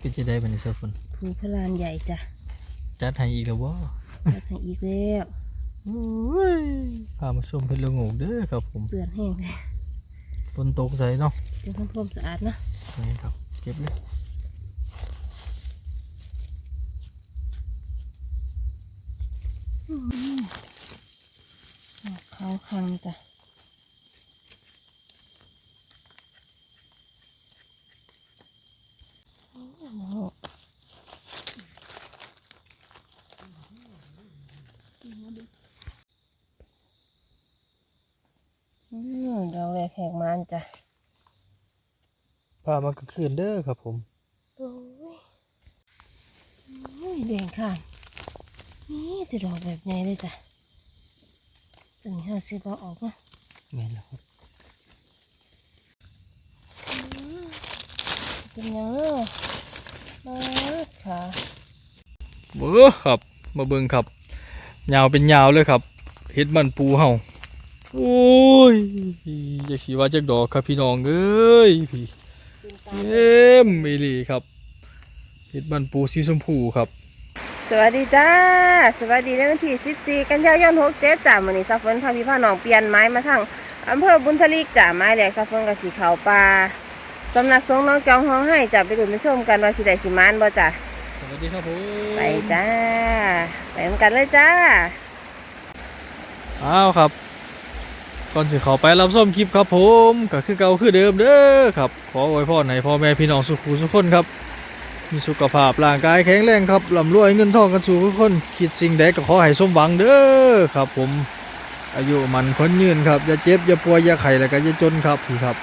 เป็นจะได้บันนี้เซอฝนภูพลานใหญ่จ้ะจัดให้อีกแล้วบ่จัดให้อีกแล้วโอ้ยพามาชมเพชรละโงกเด้อครับผมเปื่อนแห้งเลยฝนตกใส่เนาะเดี๋ยวทำความสะอาดนะนี่ครับเก็บเลยเขาคังจ้ะโอ้โหอืมดอกแรกแหกมันจ้ะ พามากลางคืนเด้อครับผมโอ้ยโอ้ยแดงค่ะนี่แต่ดอกแบบใหญ่เลยจ้ะตัวนี้ห้าสิบเอาออกมาแม่นแล้วครับเป็นยังเนาะมาค่ะเบ้อครับ มาเบิ่งครับยาวเป็นยาวเลยครับเฮ็ดมันปูเฮาโอ้ยอยากสิว่าจักดอกครับพี่น้องเอ้ยพี่ เป็นตาเอ็มอีหลีครับเฮ็ดมันปูสีชมพูครับ สวัสดีจ้า สวัสดีในวันที่14กันยายน67จ้ามื้อนี้ซัฟเฟินพาพี่พาน้องเปลี่ยนไม้มาทางอำเภอบุญทลีกจ้าไม้แหลกซัฟเฟินกับสีขาวปลาสำนักสงฆ์น้องจองห้องให้จ้าไปดูไปชมกันว่าสิได้สิมานบ่จ้าสวัสดีครับผมไปจ้าไปนำกันเลยจ้าอ้าวครับ ก่อนสิเข้าไปรับชมคลิปครับผมก็คือเก่าคือเดิมเด้อครับ ขออวยพรให้พ่อแม่พี่น้องสุขุสุขคนครับ มีสุขภาพร่างกายแข็งแรงครับร่ำรวยเงินทองกันสู่ทุกคนคิดสิ่งใดก็ขอให้สมหวังเด้อครับ ผม อายุมันคนยืนครับอย่าเจ็บอย่าป่วยอย่าไข้แล้วก็อย่าจนครับพี่ครับ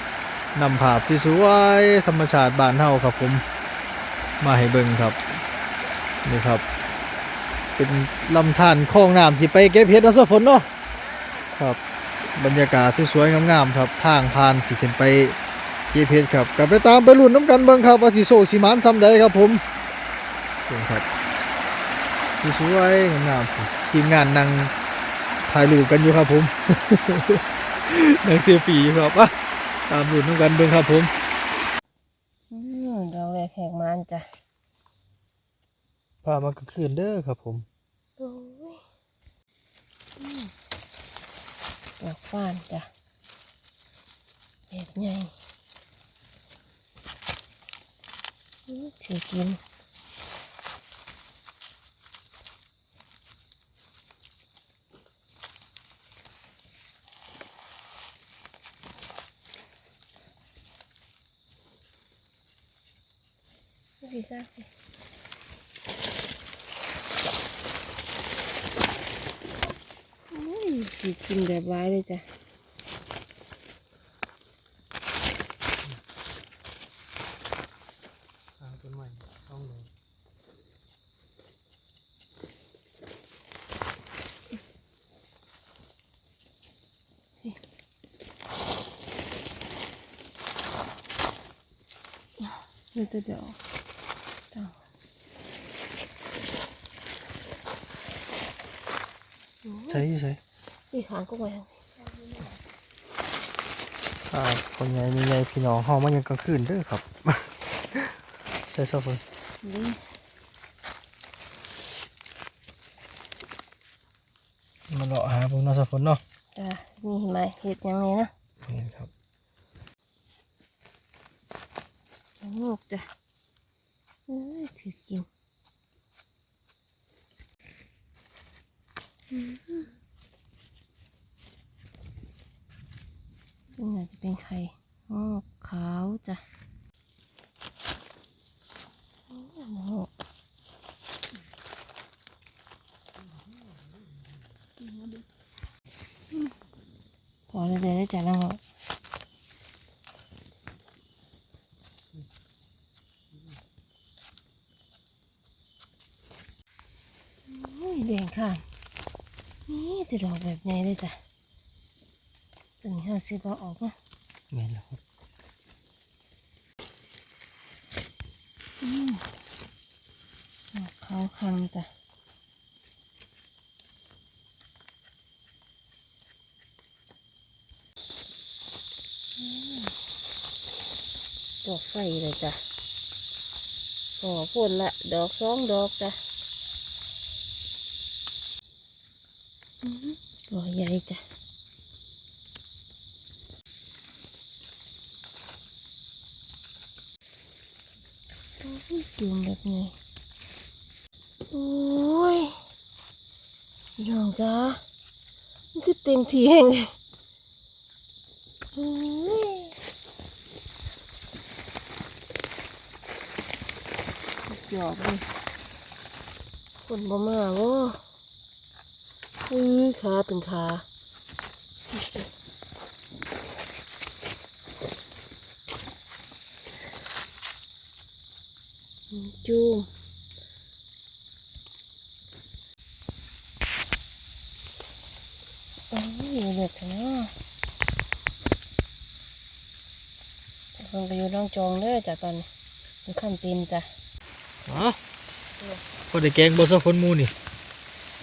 นำภาพที่สวยธรรมชาติบ้านเฮาครับผม มาให้เบิ่งครับนี่ครับ เป็นลำธารคลองน้ำที่ไปเก็บเห็ดเอาซะฝนเนาะครับ บรรยากาศที่สวยงามๆครับทางผ่านสิขึ้นไปเก็บเห็ดครับกลับไปตามไปลุ้นน้ำกันเบิ่งครับว่าสิโซสิมานซ้ำใดครับผมเบิ่งครับที่สวยงามๆทีมงานนั่งถ่ายรูปกันอยู่ครับผมนั่งเซลฟี่อยู่ครับอะตามลุ้นน้ำกันเบิ่งครับผมอืมดอกแรกแหกมันจ้ะพามากลางคืนเด้อครับผม โอ้ยอืม ดอกฟ้านจ้ะแบบใหญ่อื้อถือกินพี่ซ่าสิอุ้ยถือ กินแบบร้ายเลยจ้ะต้นใหม่ต้องเลยนี่ตัวเดียวต่างใช่ใช่ นี่ขางก็ไว้อ่าคนใหญ่มีใหญ่พี่น้องเฮามันยังกลางคืนเด้อครับ ใช่ซะเพิ่นนี่มันเลาะหาพวกเนาะซะเพิ่นเนาะจ้ะนี่เห็นไหมเห็ดยังไงนะนี่ครับลูกจ้ะเอ้ยถือกินอืม นี่น่าจจะเป็นไข่งอกขาวจ้ะโอ้โหพอเลยเลยจ้ะแล้วงอกโอ้ยแดงค่ะ นี่แต่ดอกแบบใหญ่เลยจ้ะ ตัวนี้ห้าสิบเอาออกมาแม่นแล้วครับอืมดอกขาวคังจ้ะอืมดอกไฟเลยจ้ะอ๋อพ่นละดอกสองดอกจ้ะอื้อหือตัวใหญ่จ้ะโอ้ย จุ่มแบบนี้โอ้ยพี่น้องจ้ามันคือเต็มที่แห่งเลยโอ้ยหยอกเลยคนบ่มาบ่อือขาเป็นขา จูมโอ้ยเด็ดนะคนไปอยู่น้องจองเด้อจ้ะตอนนี้มันขั้นตีนจ้ะอ๋อพอได้แกงบนสะพนหมูนี่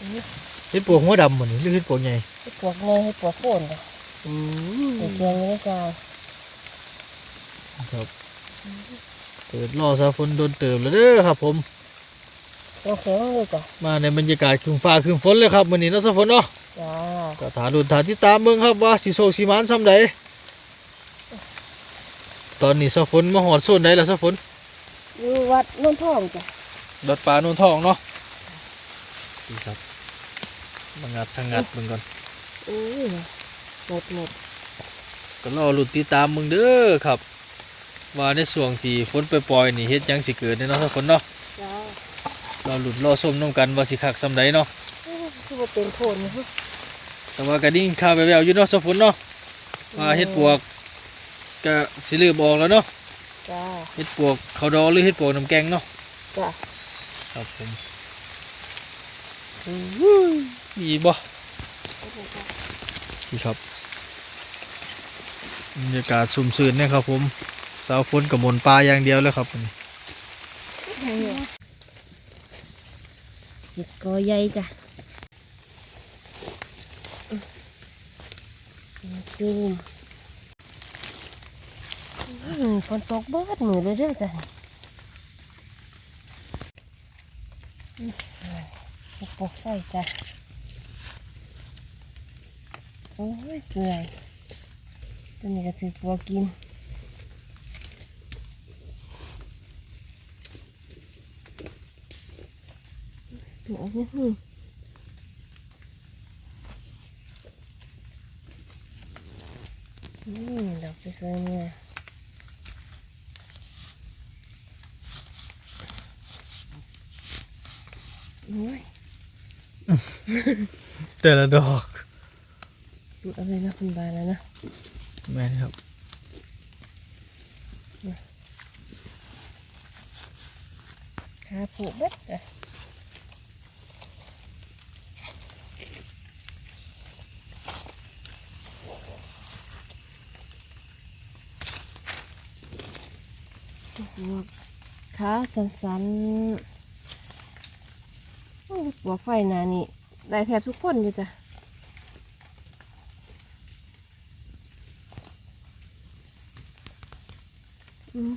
อื้อเฮ็ดปวกหัวดำหมดนี่หรือเฮ็ดปวกใหญ่ให้ปวกเนยให้ปวกโคนจ้ะอืเดี๋ยวเกียงไม่ได้ซาว ครับ เปิดรอสะพนโดนเติมแล้วเด้อครับ ผมต้องแข็งเลยจ้ะมาในบรรยากาศครึ้มฟ้าครึ้มฝนเลยครับมื้อนี้เนาะสะพนเนาะจ้าก็ถาดูถาที่ตามเบิ่งครับว่าสิโศกสิหมานซ้ำใดตอนนี้สะฝนมาหอดโซนใดแล้วสะฝนอยู่วัดนุ่นทองจ้ะดอดปลาโนนทองเนาะนี่ครับมางัดทางงัดเบิ่งก่อนอุ้ยหมดหมดก็รอหลุดติดตามมึงเด้อครับ ว่าในส่วงที่ฝนไปปล่อยๆนี่เฮ็ดหยังสิเกิดเนี่ยเนาะสะฝนเนาะจ้ารอหลุดรอส้มน้ำกันว่าสิคักซ้ำใดเนาะอู้คือว่าเป็นโคนนะฮะแต่ว่ากระดิ่งข่าวแววๆอยู่เนาะสะฝนเนาะว่าเฮ็ดปวกก็สิลืมออกแล้วเนาะจ้าเฮ็ดปวกเขาวดองหรือเฮ็ดปวกน้ำแกงเนาะจ้าครับผมมีบ่นี่ครับบรรยากาศสุ่มสื่นเนี่ยครับผม สาวฝนกับมนปลาอย่างเดียวเลยครับวันนี้เห็ดกอใหญ่จ้ะจูฝนตกเบิดมือเลยเด้อจ้ะอื้อเห็ดปกไฟจ้ะ โอ้ยเกลือยตัวนี้ก็ถือปวกิน โอ้โหอืมดอกสวยๆเนี่ยโอ้ยแต่ละดอกดูเอาเลยนะคุณบานแล้วนะแม่นครับขาผูกเบ็ดจ้ะ หัวขาสันๆโอ้ยหัวไฟหนานี่ได้แทบทุกคนอยู่จ้ะอืม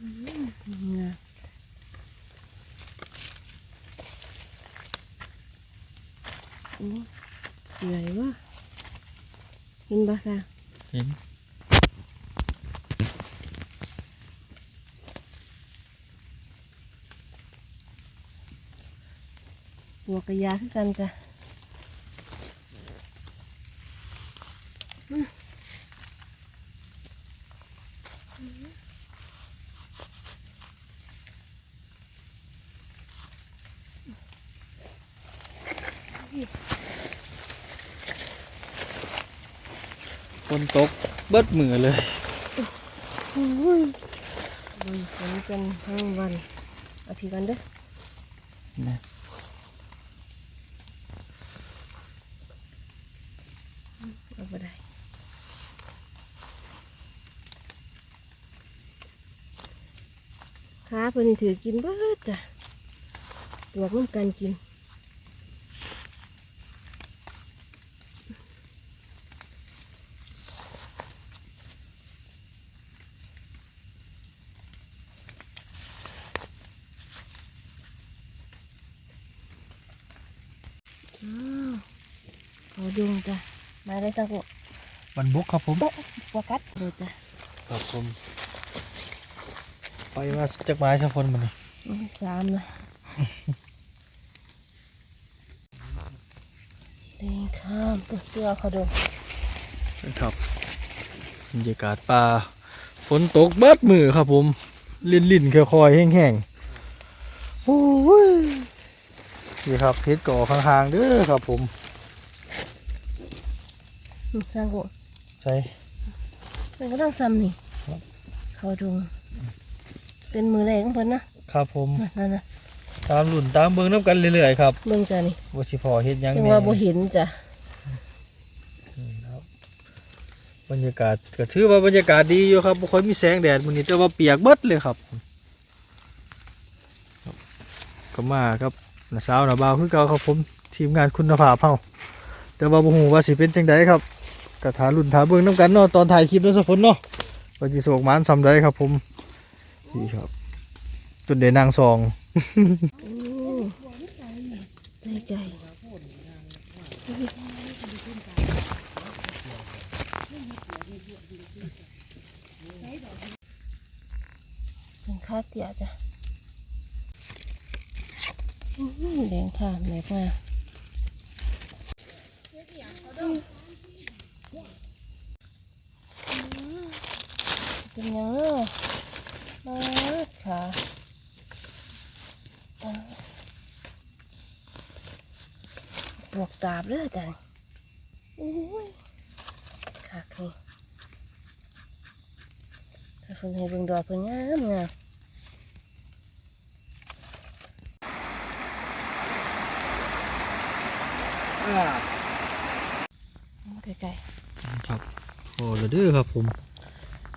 อืมงามอืมใหญ่วะเห็นบ้าซะ เห็นหัวกระยาคือกันจ้ะอืม ฝนตก เบิดมือเลยมันฝนกันทั้งวันเอาพี่กันเด้อนะเอาไปได้ขาเพิ่นนี่ถือกินเบิดจ้ะตัวมันกันกิน ดุงจ้ะ มาได้สักกุบันบุกครับผมโป๊ะปวกัดดูจ้ะครับผมไปมาจากไม้สักคนมันนี่อื้อสามเลยเดินข้ามตัวเสื้อเขาดูครับบรรยากาศป่าฝนตกเบิดมือครับผม ลินลินๆคอยๆแห้งๆโอ้ยนี่ครับเพชรก่อข้างๆเด้อครับผม อื้อสักกุใช่เป็นก็ต้องซ้ำนี่ครับเขาดู เป็นมือแรกของเพิ่นนะครับผมนั่นนะตามหลุ่นตามเบิ้งน้ำกันเรื่อยๆครับเบิ่งจ้ะนี่ว่าสิพอเฮ็ดหยังจังแหน่ว่าบ่เห็นจ้ะครับบรรยากาศก็ถือว่าบรรยากาศดีอยู่ครับบ่ค่อยมีแสงแดดมื้อนี้แต่ว่าเปียกเบิดเลยครับครับก็มาครับน้าสาวน้าบ่าวคือเก่าครับผมทีมงานคุณภาพเฮาแต่ว่าบ่ฮู้ว่าสิเป็นจังไดครับ ก็ถารุ่นถาเบิ่งนํกันเนาะตอนถ่ายคลิปนาะสักฝนเนาะว่าสิโศกหมานซำใดครับผมนี่ครับจนได้นางซองอือได้ใจเป็นค่าเตี้ยจ้ะแดงค่ะแม่มา เป็นยังเนาะมาค่ะบวกตาบเลยจ้ะโอ้ยค่ะคือถ้าเพิ่นให้เบิ่งดอกเพิ่นงามงามมาใกล้ครับพอแล้วเด้อครับผม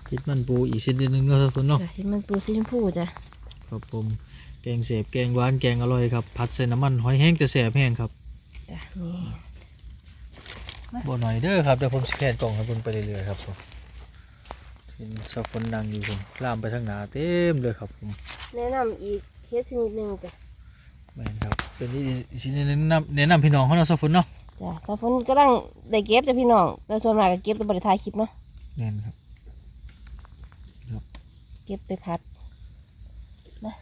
คิดมันปูอีกชนิดหนึงเนาะสักฝนๆเนาะ จ้ะเห็นมันปูสีชมพูจ้ะครับผม แกงเสบแกงหวาน แกงอร่อยครับ ผัดใส่น้ำมันหอยแห้งแต่แสบแห้งครับจ้ะนี่บ่หน่อยเด้อครับเดี๋ยวผมสแกนกล่องให้เบิ่งไปเรื่อยๆครับผมเห็นซาฟอนดังอยู่ผมลามไปทางหน้าเต็มเลยครับผม แนะนำอีกเคสชนิดหนึ่งจ้ะแม่นครับ เป็นที่สิแนะนำแนะนำพี่น้องเขาเนาะซาฟอนเนาะจ้ะซาฟนก็ต้องได้เก็บจ้ะพี่น้องแต่ส่วนมากก็เก็บแต่บริทายคลิปเนาะแน่นครับ เก็บไปพัดนะ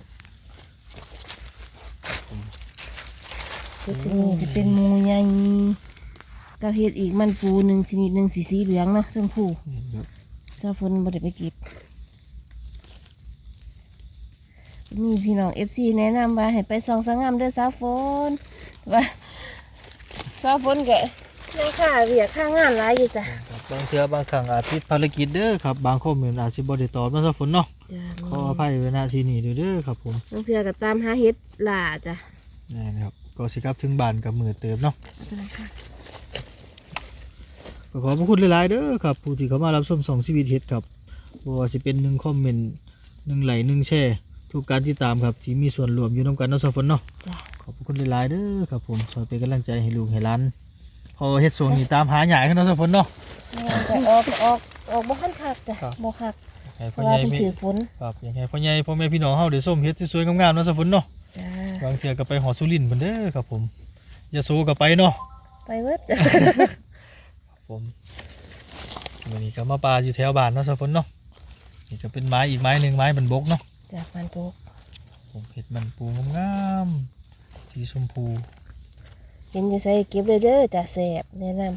เฮ็ดชนิดจะเป็นหมูใหญ่ก็เฮ็ดอีกมันปูหนึ่งชนิดหนึ่งสีสีเหลืองเนาะเรื่องผู้แม่นครับซาฟนบ่ได้ไปเก็บมีพี่น้องเอฟซีแนะนำว่าให้ไปส่องสงงามเด้อซาฟนว่าซาฟนก็ยังค่าเรียกค่างานหลายอยู่จ้ะครั บบางเทื่อบางครั้งอาจติดภารกิจเด้อครับบางข้อมูลอาจสิบ่ได้ตอบเนาะซาฟอนเนาะจ้ะขออภัยไว้ณที่นี้ด้วยเด้อครับผมน้องเพื่อก็ตามหาเฮ็ดหล่าจ้ะแน่นครับก็สิครับถึงบ้านกับมือเติมเนาะก็ขอบพระคุณหลายๆเด้อครับผู้ที่เข้ามารับชมสองชีวิตเฮ็ดครับบ่ว่าสิเป็นหนึ่งคอมเมนต์หนึ่งไลค์หนึ่งแชร์ทุกการติดตามครับที่มีส่วนร่วมอยู่นํกันเนาะสฝนเนาะจ้ะ ขอบพระคุณหลายๆเด้อครับผมช่วยเป็นกำลังใจให้ลูกให้หลานพ อเฮ็ดส่งนี่ตามหาใหญ่ขึ้นเนาะสฝนเนาะ แต่ออกออกออกบ่คันคักจ้ะครับ บ่คักให้เพพ่อราะใหว่าญ่ที่มีถือฝนครับอยากให้พ่อใหญ่พ่อแม่พี่น้องเฮาได้ส้มเฮ็ดสวยๆงามๆเนาะสฝนเนาะจ้ะบางเทื่อก็ไปหอสุรินทร์เพิ่นเด้อครับผมยะโสก็ไปเนาะ ไปเวิดจ้ะผมวันนี้ก็มาปลาอยู่แถวบ้านเนาะสฝนเนาะนี่ก็เป็นไม้อีกไม้หนึ่งไม้บรรบกเนาะจ้ะมันปลูกผมเห็ดมันปูงามๆสีชมพู เห็นอยู่ใส่เก็บเลยเด้อจ้ะแซ่บแนะนำ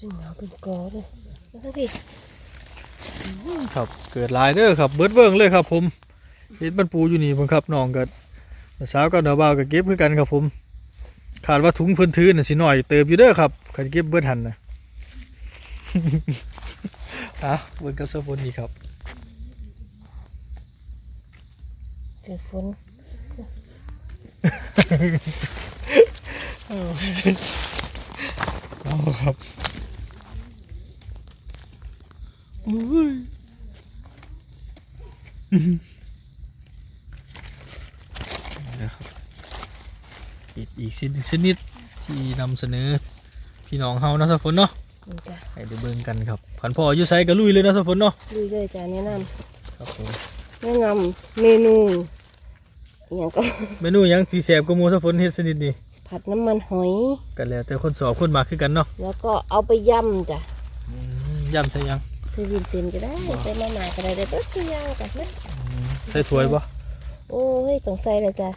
จึงเอาเป็นกอเลยแล้วพี่ครับเกิดหลายเด้อครับเบิดเบิ่งเลยครับผมเห็ดมันปูอยู่นี่ผมครับน้องกับสาวกับนาบ่าวกับเก็บคือกันครับผม ขาดว่าถุงเพื้นทืนน่ะสิหน่อยเติมอยู่เด้อครับขันเก็บเบิดหันนะอะเบิ่งกับเสื้อฝนนี่ครับเกิดฝนเอาครับโอ้ยนะครับ อีกอีกชนิดชนิดที่นำเสนอพี่น้องเฮาเนาะสักคนเนาะนี่จ้ะให้ได้เบิ่งกันครับขันพ่ออยู่ไสก็ลุยเลยนะสะฝนเนาะลุยเลยจ้ะแนะนครับผมำแนะนำเมนูอหย่างก็เมนูหยังที่แซ่บกว่าหมูสะฝนเฮ็ดสนิทนี่ผัดน้ำมันหอยก็แล้วแต่คนสอบคนมักคือกันเนาะแล้วก็เอาไปยำจ้ะอืมยำใส่หยังใส่วินเซนก็ได้ใส่มะนาวก็ได้ได้เบิดทุกอย่างจ้ะนะใส่ถ้วยบ่โอ้ยต้องใส่เลยจ้ะ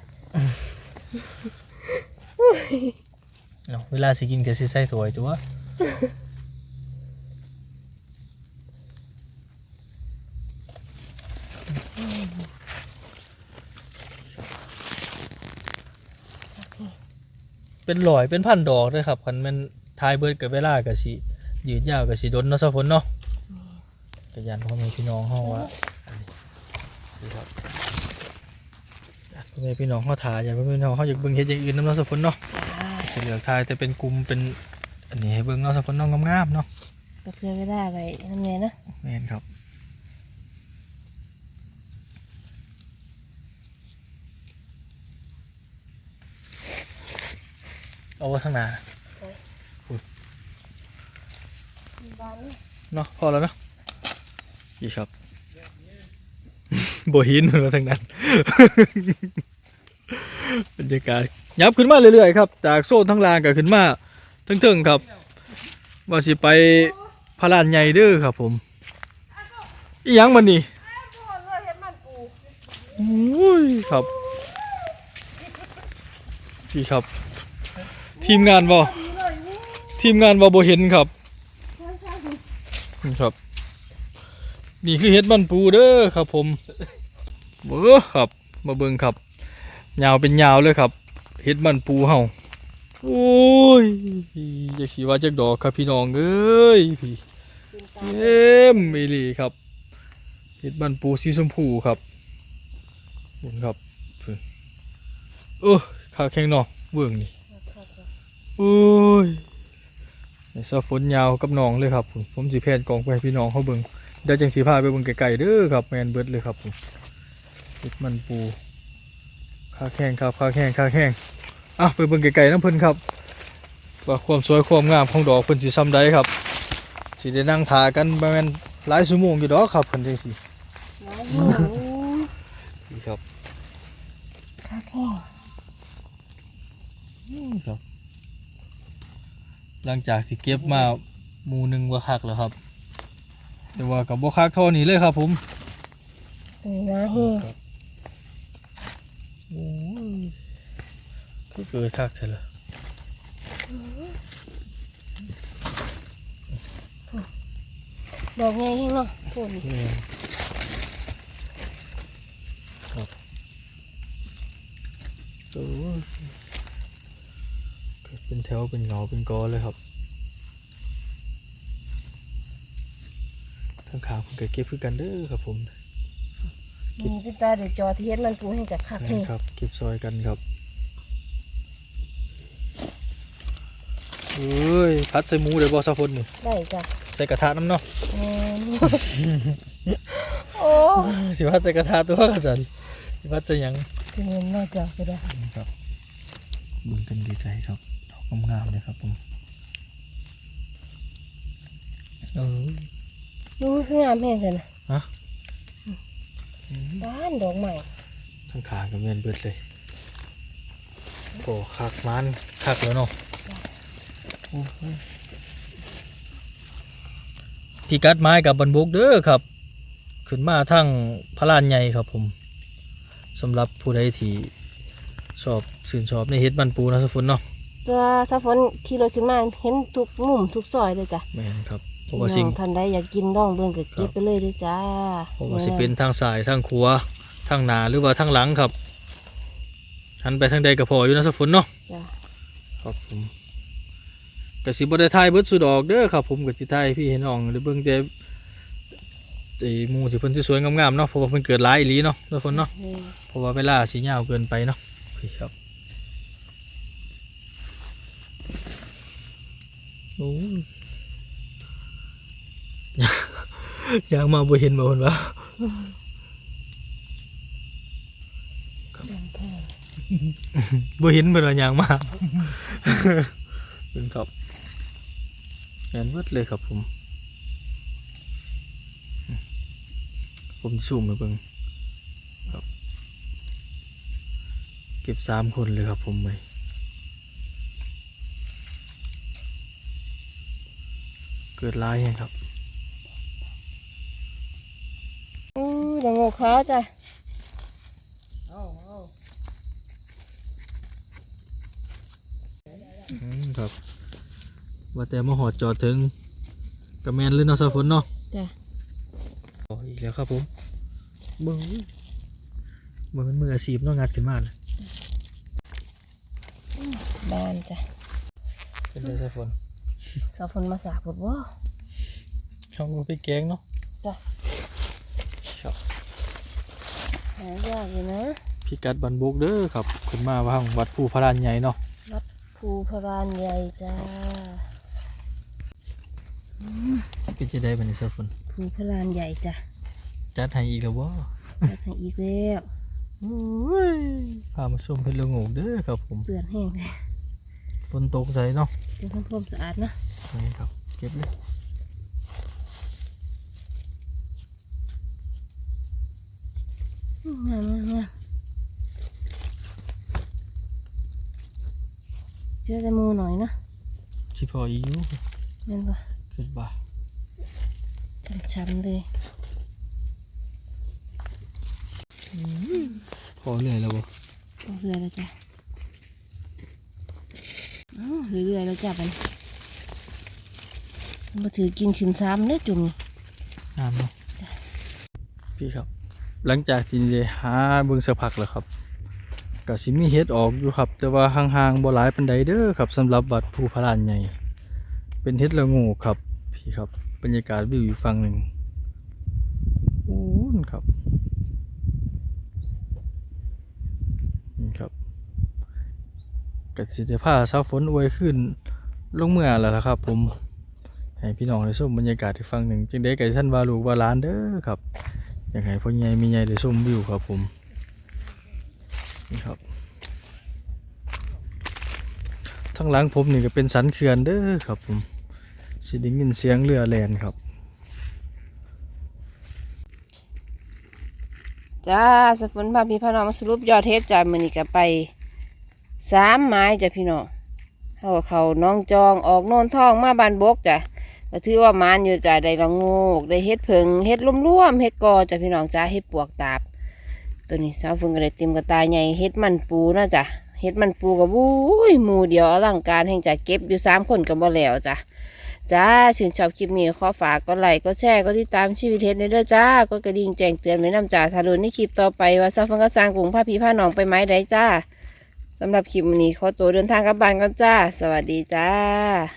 เอาเวลาสิกินก็สิใส่ถ้วยจ้ะวะเป็นร้อยเป็นพันดอกเลยครับคันแมันทายเบิดกับเวลาก็สิยืดยาวก็สิดนเนาะสะฝนเนาะก็ยันพ่อแม่พี่น้องเฮาว่าอันนี้นี่ครับพ่อ แม่พี่น้องเฮาถ่ายอย่าพ่อแม่พี่น้องเฮาอยากเบิ่งเฮ็ดอย่างอื่นนำเนาะสะฝนเนาะจ้าสิเหลือกทายแต่เป็นกลุ่มเป็นอันนี้ให้เบิ่งเนาะสะฝนเนาะงามๆเนาะก็เพื่อไม่ได้ไปน้ำเนยนะแม่นครับเอาไว้ข้างหน้าเนาะพอแล้วเนาะยี่ครับ โบหินมาทางนั้นบรรยากาศยับขึ้นมาเรื่อยๆครับ จากโซนทั้งลางก็ขึ้นมาทึ่งๆครับ ว่าสิไปพระลานใหญ่เด้อครับ ผมอีหยังมันนี่โอ้ยครับพี่ครับ ทีมงานบ่ทีมงานบ่บ่เห็นครับครับ นี่คือเฮ็ดบันปูเด้อครับผมเบ้อครับ มาเบิ่งครับยาวเป็นยาวเลยครับเฮ็ดบันปูเฮาโอ้ยอยากสิว่าจักดอกครับพี่น้องเอ้ยพี่เอ็มอีหลีครับเฮ็ดบันปูสีชมพูครับเห็นครับเพิ่นโอ้ขาแข็งเนาะเบิ่งนี่โอ้ยนี่ซะฝนยาวกับน้องเลยครับ ผมผมสิแพนกองไปให้พี่น้องเขาเบิ่ง เดี๋ยวจังสีพาไปเบิ่งไกลๆเด้อครับแมนเบิดเลยครับผมติดมันปูขาแข้งครับขาแข้งขาแข้งอะไปเบิ่งไกลๆน้ำเพิ่นครับว่าความสวยความงามของดอกเพิ่นสิซ้ำใดครับสิได้นั่งทากันประมาณหลายชั่วโมงอยู่ดอกครับเพิ่นจังสิน้ำหมูนี่ครับข้าแค่อืมครับหลังจากที่เก็บมาหมูหนึงว่าคักแล้วครับ แต่ว่ากับบ่คักเท่านี้เลยครับ ผมนี่นะเฮ้ยโอ้ยคือเกิดคักใช่เลยดอกไงเฮ้ยเนาะพูดครับโอ้ยเกิดเป็นแถวเป็นเงาเป็นกอเลยครับทาง ขาผมก็เก็บคือกันเด้อครับผมนี่เป็นตาเดี๋ยวจอที่เฮ็ดมันปูให้จากคักนะเฮ้ยครับเก็บซอยกันครับเอ้ยพัดใส่หมูเดี๋ยวบอสะพนนี่ได้จ้ะใส่กระทะน้ำเนาะแม่นโอ้สิพัดใส่กระทะตัวกระสันสิพัดใส่หยังถึงเงินนอกจากก็ได้ครับเบิ่งกันดีใจครับดอกงามๆเลยครับผมเออ ดูคืองามแห้งเลยนะฮะบ้านดอกใหม่ทั้งขากับเมียนเบิดเลยโอ้คักมันคักแล้วเนาะโอ้โหพี่กัดไม้กับบรรบุกเด้อครับ ขึ้นมาทั้งพระลานใหญ่ครับผมสำหรับผู้ใดที่ชอบสื่นชอบในเฮ็ดบันปูนะสฟุนเนาะจะสะฝนขี่รถขึ้นมาเห็นทุกมุมทุกซอยเลยจ้ะแม่นครับ เพพี่ราะน้ว่าสิ่งองท่านใดอยากกินดองเบิ่งก็เก็บไปเลยเด้วยจ้าเพราะว่าสิเป็นทางสายทางขวาทางหนาหรือว่าทางหลังครับหันไปทางใดก็พออยู่นะสฟุนเนาะจ้ะครับผมกสิบ่ได้ทายเบิดสุดออกเด้อครับผมกสิทายให้พี่เห็นน้องได้เบิ่งแต่ไอ้หมู่ที่เพิ่นสวยๆงามๆเนาะเพราะว่าเพิ่นเกิดหลายอีหลีเนาะทุกคนเนาะเฮ้ยเพราะว่าเวลาสิยาวเกินไปเนาะพี่ครับโอ้ย อยากมาบ่เห็นบ่เพิ่นว่าบ่เห็นเพิ่นว่าอยากมาเพิ่นครับนเวิร์ดเลยครับผม ผมซูมไปเบิ่งครับ เก็บสามคนเลยครับผมไปเกิดร้ายไงครับ อู้เดี๋ยวงูขาจ้ะอืมครับ ว่าแต่มาหอดจอดถึงกระแมนเลยเนาะสาวฝนเนาะจ้ะโอ้อีกแล้วครับผมเบิ้งเบิ้งมันมืออาชีพเนาะงัดขึ้นมาเลยบานจ้ะเป็นได้สาวฝนสาวฝนมาสากปวดว่าช่องไปแกงเนาะจ้ะ ครับ หายากอยู่นะพิกัดบันบุกเด้อครับขึ้นมาว่างวัดผู้พระลานใหญ่เนาะภูพรานใหญ่จ้าเป็นจะได้บัดนสาวฝนภูพรานใหญ่จ้ะจัดให้อีกแล้วบ่แล้วทางอีกแล้วโอ้ยพามาชมเพชรละโงกเด้อครับผมเปื่อนแห้งเลยฝนตกใจเนาะเป็นทำพรมสะอาดนะนี่ครับเก็บเลย อืมงามงามงาม เจอแต่หมูหน่อยนะสิพออีอยู่แม่นปะขึ้นบ่าช้ำๆเลยพอเหนื่อยแล้วบ่เอาเรื่อยแล้วจ้ะอ้าวเรื่อยๆแล้วจ้ะมันมาถือกินขึ้นซ้ำเด้อจุ่มงามเนาะพี่ครับ หลังจากที่ได้หาเบิ่งสักพักแล้วครับ ก็สิมีเฮ็ดออกอยู่ครับ แต่ว่าห่างๆบ่หลายปานใดเด้อครับสำหรับวัดภูพระลานใหญ่ เป็นเฮ็ดละงูครับพี่ครับบรรยากาศวิวอยู่ฝั่งหนึ่งโอ้นครับนี่ครับกสิได้าสาฝนอวยขึ้นลงเมื่อแล้วล่ะครับ ผมให้พี่น้องได้ชมบรรยากาศที่ฝั่งหนึ่งจึงได้ไก่ท่านวาลูกวาล้านเด้อครับ อยากให้พ่อใหญ่มีใหญ่ได้ชมวิวครับผม นี่ครับทั้งหลังผมนี่ก็เป็นสันเขื่อนเด้อครับผมสิได้ยินเสียงเรือแลนครับ จ้าสฝนพาพี่พ่อน้องมาสรุปยอดเทศจ้ามือนี้ก็ไปสามไม้จ้ะพี่น้องเขาเขาน้องจองออกโน่นท่องมาบานบกจ้ะก็ถือว่ามานอยู่จ้ะได้ละโงกได้เฮ็ดเพิงเฮ็ดร่วมๆเฮ็ดกอจ้ะพี่น้องจ้าเฮ็ดปวกตาบ ตัวนี้สาวฝนก็ได้เต็มกระตายใหญ่เฮ็ดมันปูนะจ้ะเฮ็ดมันปูกับวุ้ยหมูเดียวอลังการแห่งจะเก็บอยู่สามคนกับบ่แล้วจ้ะจ้าชื่นชอบคลิปนี้ขอฝากก็ไลค์ก็แชร์ก็ติดตามชีวิตเทศในเด้อจ้า ก็กระดิ่งแจ้งเตือนไว้นำจ่าทารุณในคลิปต่อไปว่าซาฟังก็สร้างกลุ่มผ้าพีผ้าหนองไปไหมได้จ้าสำหรับคลิปนี้ขอตัวเดินทางกลับบ้านก่อนจ้า สวัสดีจ้า